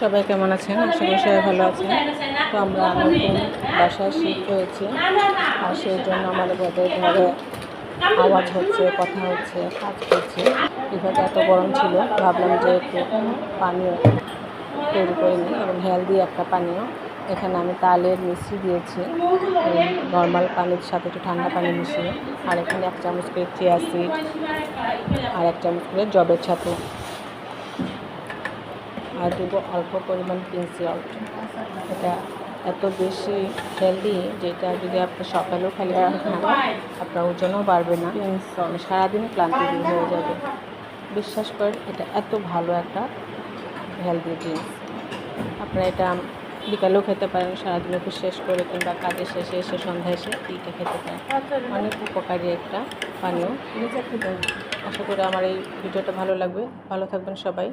সবাই কেমন আছেন? আশা করি সবাই ভালো আছেন। তো আমরা নতুন বাসায় শিফট হয়েছি। আর সেই জন্য আমাদের ঘরে আওয়াজ হচ্ছে, কথা হচ্ছে, কাজ করছে এভাবে এত গরম ছিল, ভাবলাম যে একটু পানীয় তৈরি করে নিই এবং হেলদি একটা পানীয়। এখানে আমি তালের মিষ্টি দিয়েছি, নর্মাল পানির সাথে একটু ঠান্ডা পানি মিশিয়ে। আর এখানে এক চামচ করে চিয়া সিড আর এক চামচ করে জবের ছাতু। আর দেবো অল্প পরিমাণ পিনসিয়াল্ট এটা এত বেশি হেলদি যেটা যদি আপনি সকালেও খালি খান আপনার ওজনও বাড়বে না। মানে সারাদিনে ক্লান্তি দূর হয়ে যাবে। বিশ্বাস করেন এটা এত ভালো একটা হেলদি ড্রিঙ্কস আপনারা এটা বিকালেও খেতে পারেন সারাদিন অফিস শেষ করে কিংবা কাজের শেষে এসে সন্ধ্যায় এসে টিটা খেতে পারেন। অনেক উপকারী একটা পানীয়। আশা করি আমার এই ভিডিওটা ভালো লাগবে। ভালো থাকবেন সবাই।